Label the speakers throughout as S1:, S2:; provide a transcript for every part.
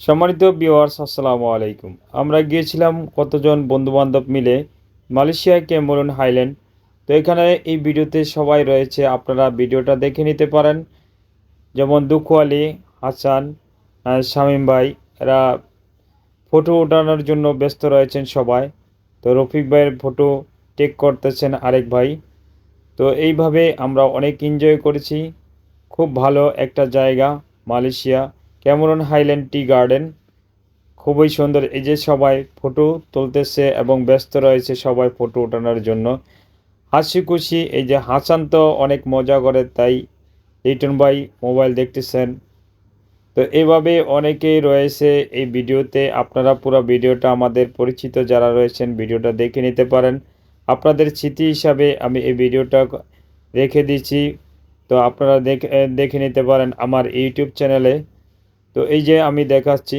S1: সম্মানিত ভিউয়ার্স আসসালামু আলাইকুম। আমরা গিয়েছিলাম কতজন বন্ধুবান্ধব মিলে মালয়েশিয়া ক্যামরুন হাইল্যান্ড। তো এখানে এই ভিডিওতে সবাই রয়েছে, আপনারা ভিডিওটা দেখে নিতে পারেন। যেমন দুঃখু আলী, হাসান শামীম ভাই, এরা ফটো ওঠানোর জন্য ব্যস্ত রয়েছেন সবাই। তো রফিক ভাইয়ের ফটো টেক করতেছেন আরেক ভাই। তো এইভাবে আমরা অনেক এনজয় করেছি। খুব ভালো একটা জায়গা Malaysia. Cameron Highland tea garden. খুবই সুন্দর। এই যে সবাই ফটো তুলতেছে এবং ব্যস্ত রয়েছে সবাই ফটো ওঠানোর জন্য। হাসি খুশি এই যে হাসান তো অনেক মজা করে, তাই লিটন ভাই মোবাইল দেখতেছেন। তো এইভাবে অনেকেই রয়েছে এই ভিডিওতে। আপনারা পুরো ভিডিওটা আমাদের পরিচিত যারা রয়েছেন ভিডিওটা দেখে নিতে পারেন। আপনাদের স্মৃতি হিসাবে আমি এই ভিডিওটা রেখে দিচ্ছি। তো আপনারা দেখে দেখে নিতে পারেন আমার ইউটিউব চ্যানেলে। তো এই যে আমি দেখাচ্ছি,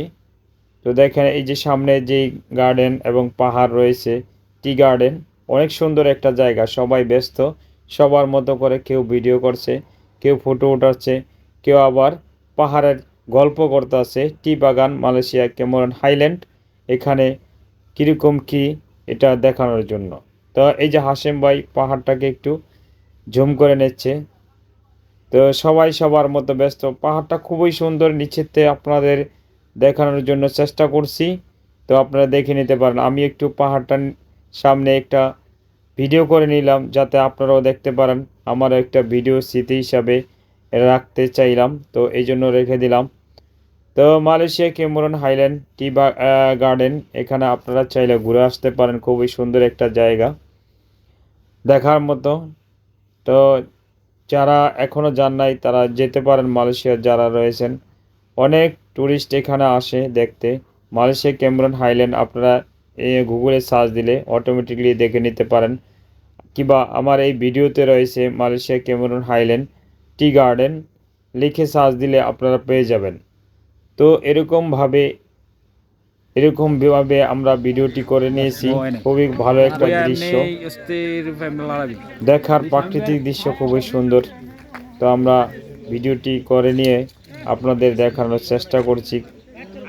S1: তো দেখেন এই যে সামনে যে গার্ডেন এবং পাহাড় রয়েছে টি গার্ডেন অনেক সুন্দর একটা জায়গা, সবাই ব্যস্ত, সবার মতো করে কেউ ভিডিও করছে, কেউ ফটো উঠাচ্ছে, কেউ আবার পাহাড়ের গল্প করতেছে টি বাগান, মালয়েশিয়া কেমন হাইল্যান্ড, এখানে কীরকম কি এটা দেখানোর জন্য। তো এই যে হাসেম ভাই পাহাড়টাকে একটু ঝুম করে নিচ্ছে তো সবাই সবার মতো ব্যস্ত। পাহাড়টা খুবই সুন্দর, নিচেতে আপনাদের দেখানোর জন্য চেষ্টা করছি। তো আপনারা দেখে নিতে পারেন, আমি একটু পাহাড়টার সামনে একটা ভিডিও করে নিলাম, যাতে আপনারাও দেখতে পারেন। আমার একটা ভিডিও স্মৃতি হিসাবে রাখতে চাইলাম, তো এই জন্য রেখে দিলাম। তো Malaysia Cameron Highland tea garden, এখানে আপনারা চাইলে ঘুরে আসতে পারেন, খুবই সুন্দর একটা জায়গা দেখার মতো। তো যারা এখনও যান নাই, তারা যেতে পারেন মালয়েশিয়ার যারা রয়েছেন। অনেক ট্যুরিস্ট এখানে আসে দেখতে। মালয়েশিয়া ক্যামরন হাইল্যান্ড, আপনারা গুগলে সার্চ দিলে অটোমেটিকলি দেখে নিতে পারেন। কিংবা আমার এই ভিডিওতে রয়েছে Malaysia Cameron Highland tea garden. লিখে সার্চ দিলে আপনারা পেয়ে যাবেন। তো এরকমভাবে এরকমভাবে আমরা ভিডিওটি করে নিয়েছি। খুবই ভালো একটা দৃশ্য। দেখার প্রাকৃতিক দৃশ্য খুবই সুন্দর। তো আমরা ভিডিওটি করে নিয়ে আপনাদের দেখানোর চেষ্টা করছি।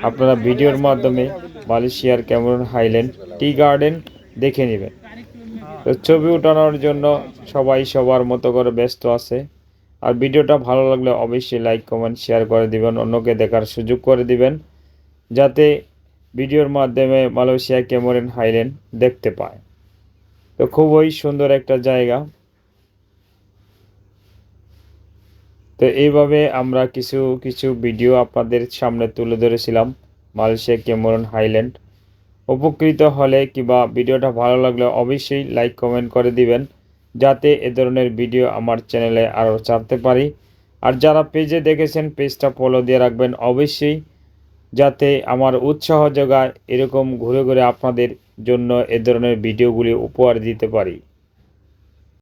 S1: আপনারা ভিডিওর মাধ্যমে মালয়েশিয়ার ক্যামেরন হাইল্যান্ড টি গার্ডেন দেখে নেবেন। তো ছবি উঠানোর জন্য সবাই সবার মতো করে ব্যস্ত আছে। আর ভিডিওটা ভালো লাগলে অবশ্যই লাইক কমেন্ট শেয়ার করে দিবেন। অন্যকে দেখার সুযোগ করে দিবেন। যাতে ভিডিওর মাধ্যমে মালয়েশিয়া, ক্যামেরন, হাইল্যান্ড দেখতে পায়। তো খুবই সুন্দর একটা জায়গা। তো এইভাবে আমরা কিছু কিছু ভিডিও আপনাদের সামনে তুলে ধরেছিলাম, মালয়েশিয়া, ক্যামরন, হাইল্যান্ড। উপকৃত হলে কিংবা ভিডিওটা ভালো লাগলে অবশ্যই লাইক, কমেন্ট করে দিবেন, যাতে এ ধরনের ভিডিও আমার চ্যানেলে আরও ছাড়তে পারি। আর যারা পেজে দেখেছেন, পেজটা ফলো দিয়ে রাখবেন, অবশ্যই যাতে আমার উৎসাহ জোগায় এরকম ঘুরে ঘুরে আপনাদের জন্য এ ধরনের ভিডিওগুলি উপহার দিতে পারি।